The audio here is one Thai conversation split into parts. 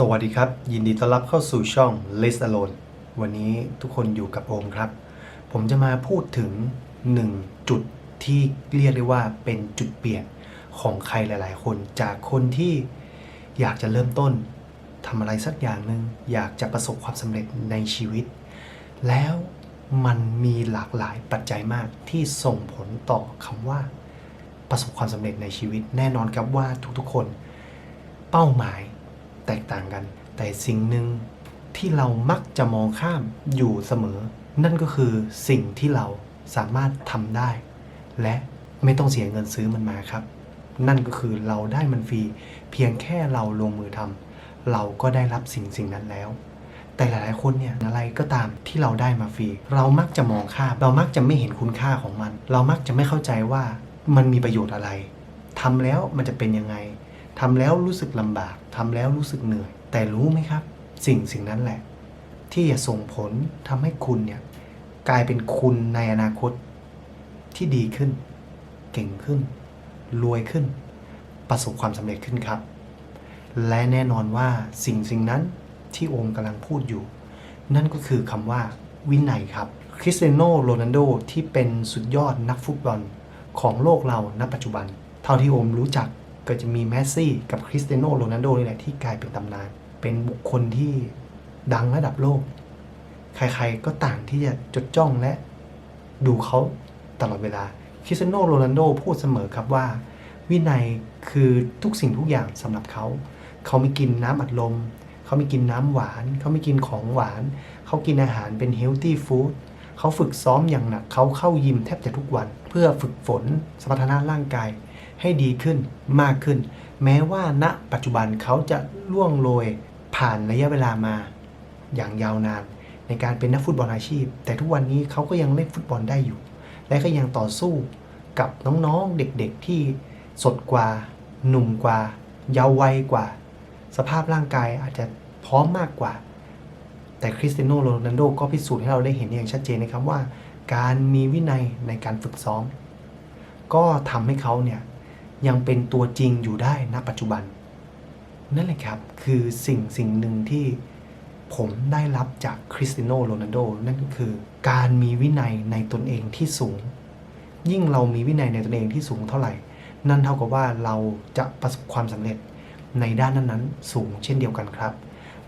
สวัสดีครับ ยินดีต้อนรับเข้าสู่ช่อง List Alone วันนี้ทุกคนอยู่กับโอมครับ ผมจะมาพูดถึง 1 จุดที่เรียกได้ว่าเป็นจุดเปลี่ยนของใครหลาย ๆ คนจากคนที่อยากจะเริ่มต้นทำอะไรสักอย่างหนึ่งอยากจะประสบความสำเร็จในชีวิต แล้วมันมีหลากหลายปัจจัยมากที่ส่งผลต่อคำว่า ประสบความสำเร็จในชีวิต แน่นอนครับว่าทุกๆคน เป้าหมาย แตกต่างกัน แต่สิ่งหนึ่งที่เรามักจะมองข้ามอยู่เสมอ นั่นก็คือสิ่งที่เราสามารถทำได้ และไม่ต้องเสียเงินซื้อมันมาครับ นั่นก็คือเราได้มันฟรีเพียงแค่เราลงมือทำเราก็ได้รับสิ่งสิ่งนั้นแล้ว แต่หลายๆคนเนี่ยอะไรก็ตามที่เราได้มาฟรีเรามักจะมองข้ามเรามักจะไม่เห็นคุณค่าของมัน เรามักจะไม่เข้าใจว่ามันมีประโยชน์อะไรทำแล้วมันจะเป็นยังไง ทำแล้วรู้สึกลำบากทำแล้วรู้สึกเหนื่อย แต่รู้ไหมครับ สิ่งสิ่งนั้นแหละ ที่จะส่งผลทำให้คุณเนี่ยกลายเป็นคุณในอนาคตที่ดีขึ้น เก่งขึ้น รวยขึ้น ประสบความสำเร็จขึ้นครับ และแน่นอนว่าสิ่งสิ่งนั้นที่โอมกำลังพูดอยู่ นั่นก็คือคำว่า วินัยครับคริสเตียโนโรนัลโดที่เป็นสุดยอดนักฟุตบอลของโลกเราณปัจจุบัน เท่าที่โอมรู้จัก ก็จะมีแมสซี่กับคริสเตียโนโรนัลโดนี่แหละที่กลายเป็นตำนาน เป็นบุคคลที่ดังระดับโลก ใครๆก็ต่างที่จะจดจ้องและดูเขาตลอดเวลา คริสเตียโนโรนัลโดพูดเสมอครับว่า วินัยคือทุกสิ่งทุกอย่างสำหรับเขา เขาไม่กินน้ำอัดลม เขาไม่กินน้ำหวาน เขาไม่กินของหวาน เขากินอาหารเป็นเฮลตี้ฟู้ดเขาฝึกซ้อมอย่างหนัก เขาเข้ายิมแทบจะทุกวัน เพื่อฝึกฝนสมรรถนะร่างกาย ให้ดีขึ้นมากขึ้น แม้ว่าณปัจจุบันเขาจะล่วงโรยผ่านระยะเวลามาอย่างยาวนาน ในการเป็นนักฟุตบอลอาชีพ แต่ทุกวันนี้เขาก็ยังเล่นฟุตบอลได้อยู่ และก็ยังต่อสู้กับน้องๆเด็กๆที่สดกว่า หนุ่มกว่า เยาว์วัยกว่า สภาพร่างกายอาจจะพร้อมมากกว่า แต่คริสเตียโนโรนัลโดก็พิสูจน์ให้เราได้เห็นอย่างชัดเจนนะครับว่า การมีวินัยในการฝึกซ้อม ก็ทำให้เขาเนี่ย ยังเป็นตัวจริงอยู่ได้ณปัจจุบัน นั่นแหละครับคือสิ่งสิ่งหนึ่งที่ผมได้รับจากคริสตียโนโรนัลโดนั่นก็คือ การมีวินัยในตนเองที่สูง ยิ่งเรามีวินัยในตนเองที่สูงเท่าไหร่ นั่นเท่ากับว่าเราจะประสบความสำเร็จในด้านนั้นๆ สูงเช่นเดียวกันครับ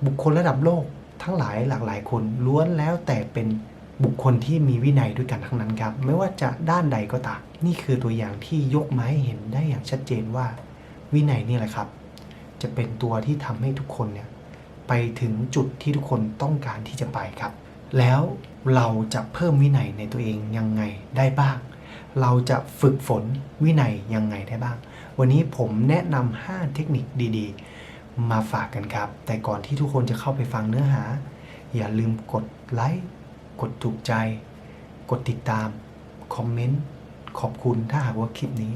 บุคคลระดับโลกทั้งหลายหลากหลายคนล้วนแล้วแต่เป็นบุคคลที่มีวินัยด้วยกันทั้งนั้นครับ ไม่ว่าจะด้านใดก็ตาม นี่คือตัวอย่างที่ยกมาให้เห็นได้อย่างชัดเจนว่า วินัยนี่แหละครับ จะเป็นตัวที่ทำให้ทุกคนเนี่ยไปถึงจุดที่ทุกคนต้องการที่จะไปครับ แล้วเราจะเพิ่มวินัยในตัวเองยังไงได้บ้าง เราจะฝึกฝนวินัยยังไงได้บ้าง วันนี้ผมแนะนำ5เทคนิคดีๆ มาฝากกันครับ แต่ก่อนที่ทุกคนจะเข้าไปฟังเนื้อหา อย่าลืมกดไลค์ กดถูกใจ กดติดตาม คอมเมนต์ ขอบคุณถ้าหากว่าคลิปนี้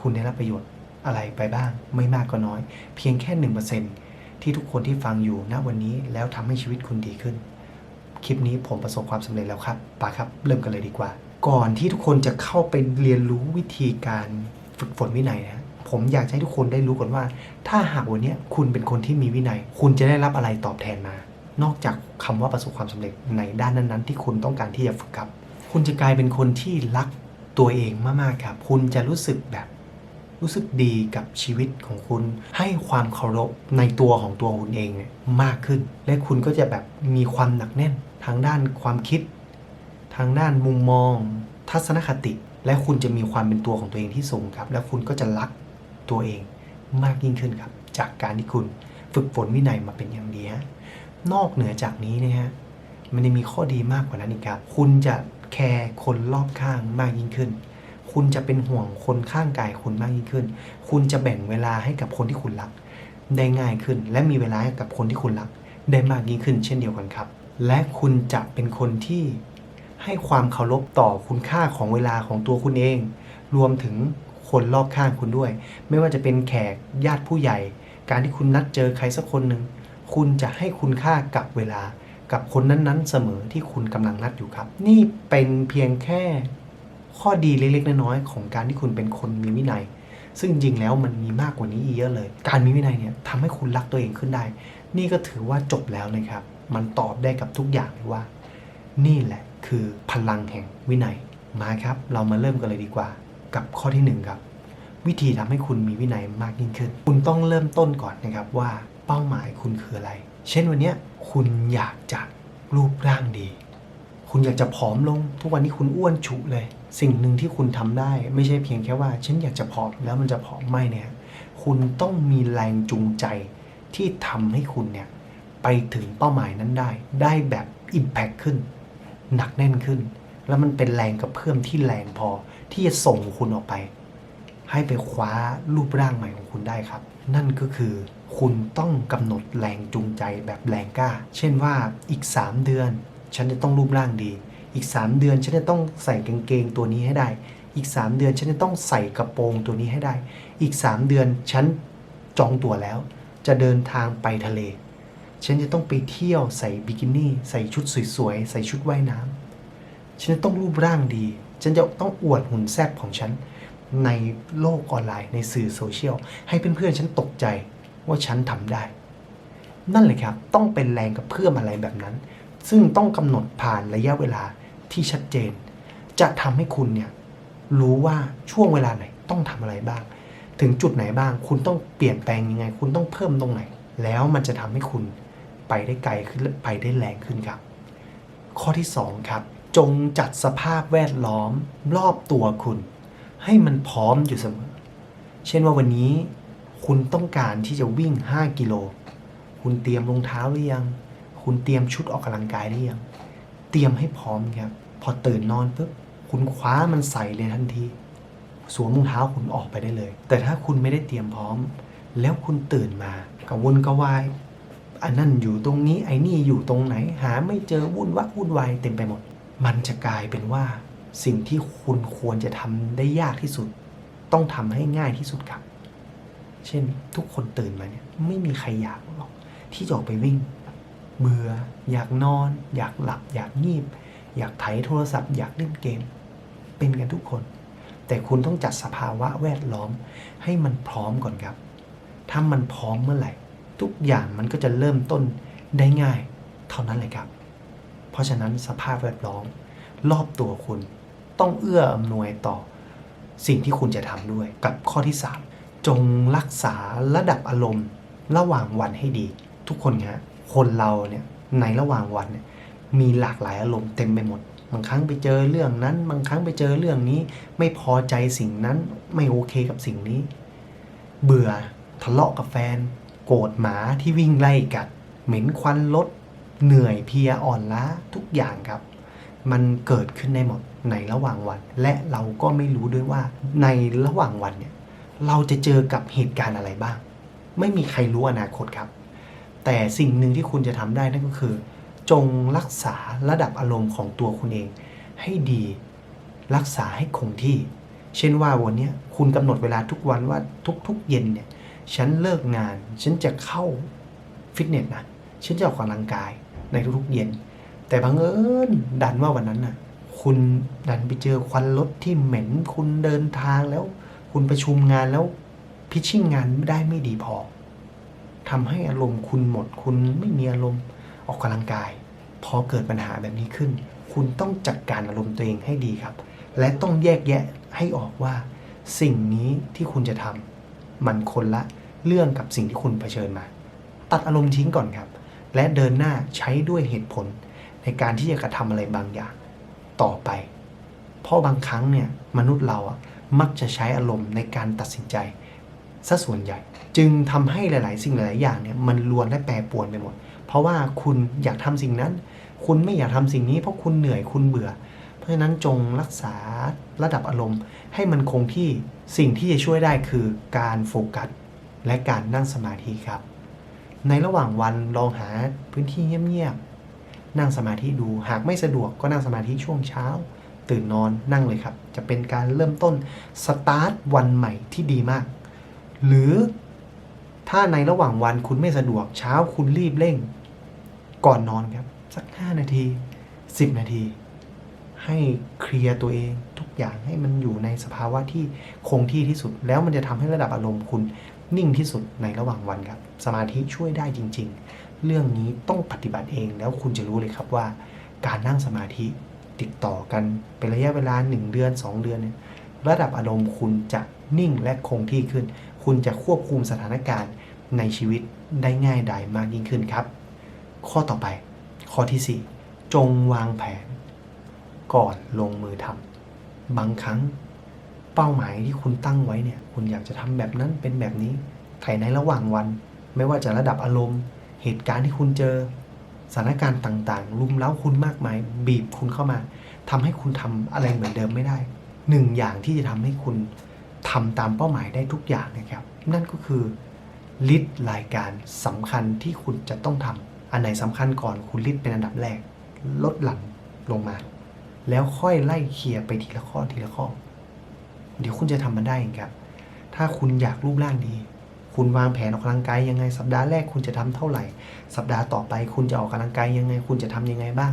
คุณได้รับประโยชน์อะไรไปบ้าง ไม่มากก็น้อย เพียงแค่1%ที่ทุกคนที่ฟังอยู่ณวันนี้แล้วทำให้ชีวิตคุณดีขึ้น คลิปนี้ผมประสบความสำเร็จแล้วครับปาครับ เริ่มกันเลยดีกว่า ก่อนที่ทุกคนจะเข้าไปเรียนรู้วิธีการฝึกฝนวินัยนะผมอยากให้ทุกคนได้รู้ก่อนว่า ถ้าหากวันนี้คุณเป็นคนที่มีวินัย คุณจะได้รับอะไรตอบแทนมา นอกจากคำว่าประสบความสำเร็จในด้านนั้น ๆ ที่คุณต้องการที่จะฝึกครับ คุณจะกลายเป็นคนที่รัก ตัวเองมากๆครับ คุณจะรู้สึกแบบรู้สึกดีกับชีวิตของคุณ ให้ความเคารพในตัวของตัวคุณเองเนี่ยมากขึ้น และคุณก็จะแบบมีความหนักแน่น ทางด้านความคิด ทางด้านมุมมอง ทัศนคติ และคุณจะมีความเป็นตัวของตัวเองที่สูงครับ และคุณก็จะรักตัวเองมากยิ่งขึ้นครับ จากการที่คุณฝึกฝนวินัยมาเป็นอย่างดีฮะนอกเหนือจากนี้นะฮะมันยังมีข้อดีมากกว่านั้นอีกครับ คุณจะ แคร์คนรอบข้างมากยิ่งขึ้น คุณจะเป็นห่วงคนข้างกายคุณมากยิ่งขึ้น คุณจะแบ่งเวลาให้กับคนที่คุณรัก ได้ง่ายขึ้น และมีเวลาให้กับคนที่คุณรัก ได้มากยิ่งขึ้น เช่นเดียวกันครับ และคุณจะเป็นคนที่ให้ความเคารพต่อคุณค่าของเวลาของตัวคุณเอง รวมถึงคนรอบข้างคุณด้วย ไม่ว่าจะเป็นแขกญาติผู้ใหญ่ การที่คุณนัดเจอใครสักคนหนึ่ง คุณจะให้คุณค่ากับเวลา กับคนนั้นๆ เสมอที่คุณกำลังนัดอยู่ครับ นี่เป็นเพียงแค่ข้อดีเล็กๆน้อยๆของการที่คุณเป็นคนมีวินัย ซึ่งจริงๆแล้วมันมีมากกว่านี้อีกเยอะเลย การมีวินัยเนี่ยทำให้คุณรักตัวเองขึ้นได้ นี่ก็ถือว่าจบแล้วนะครับ มันตอบได้กับทุกอย่างเลยว่า นี่แหละคือพลังแห่งวินัยมาครับ เรามาเริ่มกันเลยดีกว่า กับข้อที่หนึ่งครับวิธีทำให้คุณมีวินัยมากยิ่งขึ้น คุณต้องเริ่มต้นก่อนนะครับว่าเป้าหมายคุณคืออะไร เช่นวันนี้ คุณอยากจะรูปร่างดี คุณอยากจะผอมลง ทุกวันนี้คุณอ้วนฉุเลย สิ่งหนึ่งที่คุณทำได้ ไม่ใช่เพียงแค่ว่า ฉันอยากจะผอมแล้วมันจะผอมไม่เนี่ย คุณต้องมีแรงจูงใจที่ทำให้คุณเนี่ยไปถึงเป้าหมายนั้นได้ ได้แบบ Impact ขึ้น หนักแน่นขึ้น แล้วมันเป็นแรงกระเพื่อมที่แรงพอที่จะส่งคุณออกไป ให้ไปคว้ารูปร่างใหม่ของคุณได้ครับ นั่นก็คือ คุณต้องกำหนดแรงจูงใจแบบแรงกล้า เช่นว่าอีก 3 เดือน ฉันจะต้องรูปร่างดี อีก 3 เดือนฉันจะต้องใส่กางเกงตัวนี้ให้ได้ อีก 3 เดือนฉันจะต้องใส่กระโปรงตัวนี้ให้ได้ อีก 3 เดือนฉันจองตั๋วแล้ว จะเดินทางไปทะเล ฉันจะต้องไปเที่ยวใส่บิกินี่ ใส่ชุดสวยๆ ใส่ชุดว่ายน้ำฉันจะต้องรูปร่างดี ฉันจะต้องอวดหุ่นแซ่บของฉันในโลกออนไลน์ในสื่อโซเชียลให้เพื่อนๆฉันตกใจ ว่าฉันทำได้ นั่นเลยครับ ต้องเป็นแรงกับเพื่อมอะไรแบบนั้น ซึ่งต้องกำหนดผ่านระยะเวลาที่ชัดเจน จะทำให้คุณเนี่ยรู้ว่าช่วงเวลาไหนต้องทำอะไรบ้าง ถึงจุดไหนบ้าง คุณต้องเปลี่ยนแปลงยังไง คุณต้องเพิ่มตรงไหน แล้วมันจะทำให้คุณไปได้ไกลขึ้นและไปได้แรงขึ้นครับ ข้อที่ 2 ครับ จงจัดสภาพแวดล้อมรอบตัวคุณ ให้มันพร้อมอยู่เสมอ เช่นว่าวันนี้ คุณต้องการที่จะวิ่ง 5 กิโล คุณเตรียมรองเท้าหรือยัง คุณเตรียมชุดออกกำลังกายหรือยัง เตรียมให้พร้อมครับ พอตื่นนอนปุ๊บ คุณคว้ามันใส่เลยทันที สวมรองเท้าคุณออกไปได้เลย แต่ถ้าคุณไม่ได้เตรียมพร้อม แล้วคุณตื่นมากระวนกระวายอันนั่นอยู่ตรงนี้ไอ้นี่อยู่ตรงไหน หาไม่เจอวุ่นวักวุ่นวายเต็มไปหมด มันจะกลายเป็นว่าสิ่งที่คุณควรจะทำได้ยากที่สุด ต้องทำให้ง่ายที่สุดครับ เช่นทุกคนตื่นมาเนี่ยไม่มีใครอยากหรอกที่จะออกไปวิ่ง เบื่ออยากนอน อยากหลับ อยากงีบ อยากไถโทรศัพท์ อยากเล่นเกม เป็นกันทุกคน แต่คุณต้องจัดสภาวะแวดล้อมให้มันพร้อมก่อนครับ ถ้ามันพร้อมเมื่อไหร่ ทุกอย่างมันก็จะเริ่มต้นได้ง่าย เท่านั้นเลยครับ เพราะฉะนั้นสภาพแวดล้อม รอบตัวคุณต้องเอื้ออำนวยต่อ สิ่งที่คุณจะทำด้วยกับข้อที่ 3 จงรักษาระดับอารมณ์ ระหว่างวันให้ดี ทุกคนฮะคนเราเนี่ยในระหว่างวันเนี่ยมีหลากหลายอารมณ์เต็มไปหมด บางครั้งไปเจอเรื่องนั้น บางครั้งไปเจอเรื่องนี้ ไม่พอใจสิ่งนั้นไม่โอเคกับสิ่งนี้ เบื่อทะเลาะกับแฟน โกรธหมาที่วิ่งไล่กัด เหม็นควันรถเหนื่อยเพียอ่อนล้าทุกอย่างครับ มันเกิดขึ้นได้หมดในระหว่างวัน และเราก็ไม่รู้ด้วยว่าในระหว่างวันเนี่ย เราจะเจอกับเหตุการณ์อะไรบ้าง ไม่มีใครรู้อนาคตครับ แต่สิ่งหนึ่งที่คุณจะทำได้นั่นก็คือ จงรักษาระดับอารมณ์ของตัวคุณเอง ให้ดี รักษาให้คงที่ เช่นว่าวันนี้คุณกำหนดเวลาทุกวันว่าทุกๆเย็นเนี่ย ฉันเลิกงาน ฉันจะเข้าฟิตเนสนะ ฉันจะออกกำลังกายในทุกๆเย็น แต่บังเอิญดันว่าวันนั้นน่ะ คุณดันไปเจอควันรถที่เหม็น คุณเดินทางแล้ว คุณประชุมงานแล้วพิชชิ่งงานได้ไม่ดีพอทำให้อารมณ์คุณหมด คุณไม่มีอารมณ์ออกกำลังกาย พอเกิดปัญหาแบบนี้ขึ้น คุณต้องจัดการอารมณ์ตัวเองให้ดีครับ และต้องแยกแยะให้ออกว่า สิ่งนี้ที่คุณจะทำมันคนละเรื่องกับสิ่งที่คุณเผชิญมา ตัดอารมณ์ทิ้งก่อนครับ และเดินหน้าใช้ด้วยเหตุผล ในการที่จะกระทำอะไรบางอย่าง ต่อไป เพราะบางครั้งเนี่ยมนุษย์เราอะ มักจะใช้อารมณ์ในการตัดสินใจซะส่วนใหญ่ จึงทำให้หลาย ๆ สิ่งหลาย ๆ อย่างเนี่ยมันลวนและแปรปรวนไปหมด เพราะว่าคุณอยากทำสิ่งนั้น คุณไม่อยากทำสิ่งนี้ เพราะคุณเหนื่อยคุณเบื่อ เพราะฉะนั้นจงรักษาระดับอารมณ์ ให้มันคงที่สิ่งที่จะช่วยได้คือการโฟกัสและการนั่งสมาธิครับ ในระหว่างวันลองหาพื้นที่เงียบ ๆ นั่งสมาธิดู หากไม่สะดวกก็นั่งสมาธิช่วงเช้า ตื่นนอนนั่งเลยครับ จะเป็นการเริ่มต้นสตาร์ทวันใหม่ที่ดีมาก หรือถ้าในระหว่างวันคุณไม่สะดวกเช้าคุณรีบเร่ง ก่อนนอนครับ สัก 5 นาที 10 นาที ให้เคลียร์ตัวเองทุกอย่างให้มันอยู่ในสภาวะที่คงที่ที่สุด แล้วมันจะทำให้ระดับอารมณ์คุณนิ่งที่สุดในระหว่างวันครับ สมาธิช่วยได้จริง ๆ เรื่องนี้ต้องปฏิบัติเองแล้วคุณจะรู้เลยครับว่า การนั่งสมาธิ ติดต่อกันเป็นระยะเวลา 1 เดือน 2 เดือนเนี่ยระดับอารมณ์คุณจะนิ่งและคงที่ขึ้น คุณจะควบคุมสถานการณ์ในชีวิตได้ง่ายดายมากยิ่งขึ้นครับ ข้อต่อไป ข้อที่ 4 จงวางแผน ก่อนลงมือทำบางครั้ง เป้าหมายที่คุณตั้งไว้เนี่ย คุณอยากจะทำแบบนั้นเป็นแบบนี้แต่ในระหว่างวัน ไม่ว่าจะระดับอารมณ์ เหตุการณ์ที่คุณเจอ สถานการณ์ต่างๆรุมเร้าคุณมากมาย บีบคุณเข้ามาทำให้คุณทำอะไรเหมือนเดิมไม่ได้หนึ่งอย่างที่จะทำให้คุณทำตามเป้าหมายได้ทุกอย่างนะครับ นั่นก็คือลิสต์รายการสำคัญที่คุณจะต้องทำอันไหนสำคัญก่อนคุณลิสต์เป็นอันดับแรก ลดหลั่นลงมา แล้วค่อยไล่เคลียร์ไปทีละข้อทีละข้อ เดี๋ยวคุณจะทำมันได้เองครับ ถ้าคุณอยากรูปร่างดี คุณวางแผนออกกำลังกายยังไง สัปดาห์แรกคุณจะทำเท่าไหร่ สัปดาห์ต่อไปคุณจะออกกำลังกายยังไง คุณจะทำยังไงบ้าง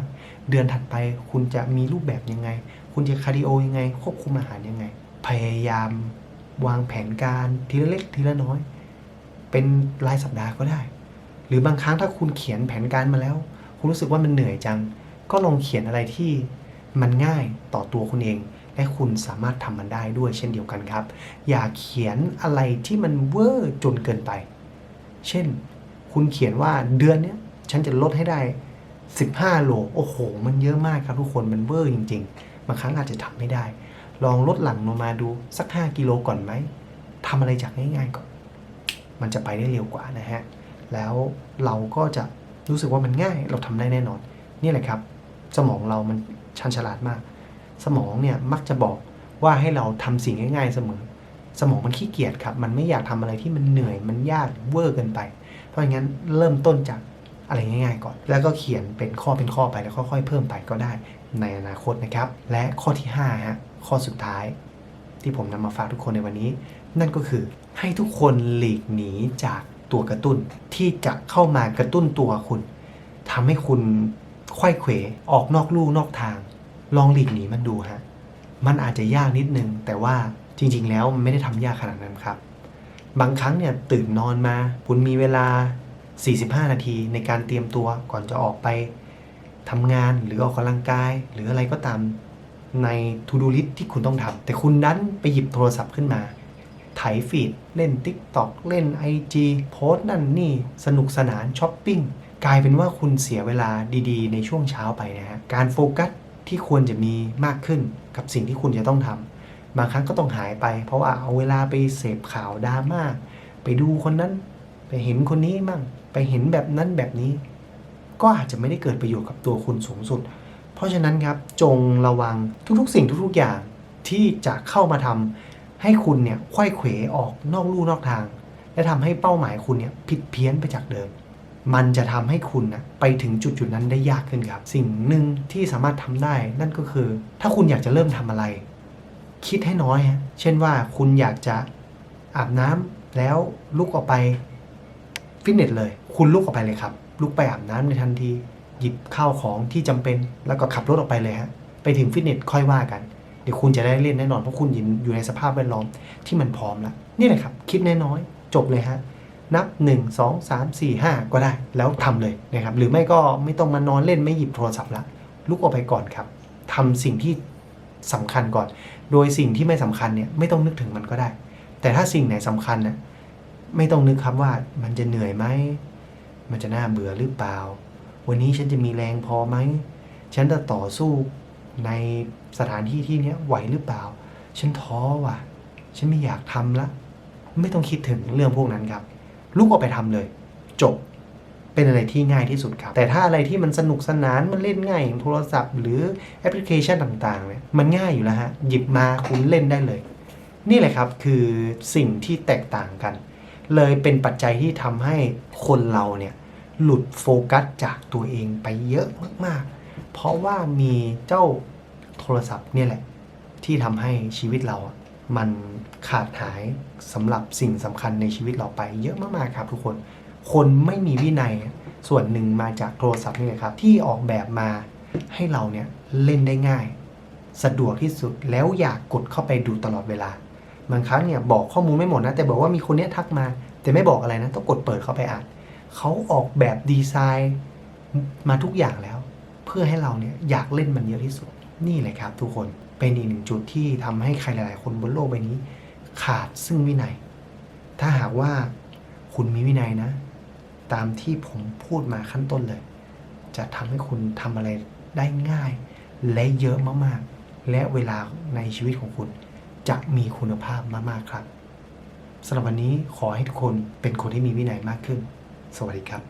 เดือนถัดไปคุณจะมีรูปแบบยังไง คุณจะคาร์ดิโอยังไง ควบคุมอาหารยังไง พยายามวางแผนการทีละเล็กทีละน้อย เป็นรายสัปดาห์ก็ได้ หรือบางครั้งถ้าคุณเขียนแผนการมาแล้ว คุณรู้สึกว่ามันเหนื่อยจัง ก็ลองเขียนอะไรที่มันง่ายต่อตัวคุณเอง และคุณสามารถทำมันได้ด้วยเช่นเดียวกันครับ อย่าเขียนอะไรที่มันเวอร์จนเกินไป เช่น คุณเขียนว่าเดือนนี้ฉันจะลดให้ได้ 15 โล โอ้โห มันเยอะมากครับทุกคนมันเวอร์จริงๆบางครั้งอาจจะทำไม่ได้ ลองลดหลั่นลงมาดูสัก 5 กิโลก่อนไหมทำอะไรจากง่ายๆก่อน มันจะไปได้เร็วกว่านะฮะ แล้วเราก็จะรู้สึกว่ามันง่าย เราทำได้แน่นอน นี่แหละครับ สมองเรามันชันฉลาดมาก สมองเนี่ยมักจะบอกว่าให้เราทำสิ่งง่าย ๆเสมอ สมองมันขี้เกียจครับ มันไม่อยากทำอะไรที่มันเหนื่อยมันยากเวอร์เกินไป เพราะงั้นเริ่มต้นจากอะไรง่ายๆก่อน แล้วก็เขียนเป็นข้อเป็นข้อไปแล้วค่อยๆเพิ่มไปก็ได้ในอนาคตนะครับ และข้อที่5ฮะข้อสุดท้าย ที่ผมนำมาฝากทุกคนในวันนี้ นั่นก็คือให้ทุกคนหลีกหนีจากตัวกระตุ้นที่จะเข้ามากระตุ้นตัวคุณทำให้คุณไขว้เขวออกนอกลู่นอกทาง ลองหลีกหนีมันดูฮะ มันอาจจะยากนิดนึง แต่ว่าจริง ๆ แล้วมันไม่ได้ทำยากขนาดนั้นครับ บางครั้งเนี่ยตื่นนอนมา คุณมีเวลา 45 นาทีในการเตรียมตัวก่อนจะออกไปทำงานหรือออกกำลังกาย หรืออะไรก็ตามใน To Do List ที่คุณต้องทำแต่คุณดันไปหยิบโทรศัพท์ขึ้นมาไถฟีด เล่น TikTok เล่น IG โพสต์นั่นนี่ สนุกสนานช้อปปิ้ง กลายเป็นว่าคุณเสียเวลาดีๆ ในช่วงเช้าไปนะฮะ การโฟกัส ที่ควรจะมีมากขึ้นกับสิ่งที่คุณจะต้องทำบางครั้งก็ต้องหายไป เพราะว่าเอาเวลาไปเสพข่าวดราม่าไปดูคนนั้น ไปเห็นคนนี้มั่ง ไปเห็นแบบนั้นแบบนี้ ก็อาจจะไม่ได้เกิดประโยชน์กับตัวคุณสูงสุด เพราะฉะนั้นครับจงระวังทุกๆ สิ่งทุกๆอย่างที่จะเข้ามาทำให้คุณเนี่ยไขว้เขวออกนอกลู่นอกทาง และทำให้เป้าหมายคุณเนี่ยผิดเพี้ยนไปจากเดิม มันจะทำให้คุณนะไปถึงจุดจุดๆนั้นได้ยากขึ้นครับ สิ่งหนึ่งที่สามารถทำได้นั่นก็คือ ถ้าคุณอยากจะเริ่มทำอะไร คิดให้น้อยฮะเช่นว่าคุณอยากจะอาบน้ำแล้วลุกออกไปฟิตเนสเลย คุณลุกออกไปเลยครับ ลุกไปอาบน้ำในทันที หยิบข้าวของที่จำเป็น แล้วก็ขับรถออกไปเลยฮะไปถึงฟิตเนสค่อยว่ากัน เดี๋ยวคุณจะได้เล่นแน่นอนเพราะคุณอยู่ในสภาพแวดล้อมที่มันพร้อมแล้วนี่แหละครับ คิดน้อยๆจบเลยฮะ นับ 1 2 3 4 5 ก็ได้ แล้วทำเลยนะครับ หรือไม่ก็ไม่ต้องมานอนเล่นไม่หยิบโทรศัพท์ละลุกออกไปก่อนครับทำสิ่งที่สำคัญก่อน โดยสิ่งที่ไม่สำคัญเนี่ยไม่ต้องนึกถึงมันก็ได้ แต่ถ้าสิ่งไหนสำคัญน่ะไม่ต้องนึกครับว่ามันจะเหนื่อยไหม มันจะน่าเบื่อหรือเปล่า วันนี้ฉันจะมีแรงพอไหม ฉันจะต่อสู้ในสถานที่ที่เนี้ยไหวหรือเปล่า ฉันท้อว่ะ ฉันไม่อยากทำละ ไม่ต้องคิดถึงเรื่องพวกนั้นครับ ลุกออกไปทำเลย จบเป็นอะไรที่ง่ายที่สุดครับ แต่ถ้าอะไรที่มันสนุกสนานมันเล่นง่ายอย่างโทรศัพท์หรือแอปพลิเคชันต่างๆเนี่ยมันง่ายอยู่แล้วฮะ หยิบมาคุณเล่นได้เลย นี่แหละครับคือสิ่งที่แตกต่างกัน เลยเป็นปัจจัยที่ทำให้คนเราเนี่ยหลุดโฟกัสจากตัวเองไปเยอะมากๆ เพราะว่ามีเจ้าโทรศัพท์เนี่ยแหละ ที่ทำให้ชีวิตเราอะ มันขาดหายสำหรับสิ่งสำคัญในชีวิตเราไปเยอะมากๆครับทุกคน คนไม่มีวินัยส่วนหนึ่งมาจากโทรศัพท์นี่แหละครับ ที่ออกแบบมาให้เราเนี่ยเล่นได้ง่าย สะดวกที่สุดแล้วอยากกดเข้าไปดูตลอดเวลาบางครั้งเนี่ยบอกข้อมูลไม่หมดนะ แต่บอกว่ามีคนเนี้ยทักมา แต่ไม่บอกอะไรนะ ต้องกดเปิดเข้าไปอ่านเขาออกแบบดีไซน์มาทุกอย่างแล้ว เพื่อให้เราเนี่ยอยากเล่นมันเยอะที่สุดนี่เลยครับทุกคน เป็นอีกหนึ่งจุดที่ทำให้ใครหลาย ๆ คนบนโลกใบนี้ ขาดซึ่งวินัย ถ้าหากว่าคุณมีวินัยนะ ตามที่ผมพูดมาขั้นต้นเลย จะทำให้คุณทำอะไรได้ง่าย และเยอะมาก ๆ และเวลาในชีวิตของคุณ จะมีคุณภาพมาก ๆ ครับสำหรับวันนี้ขอให้ทุกคนเป็นคนที่มีวินัยมากขึ้น สวัสดีครับ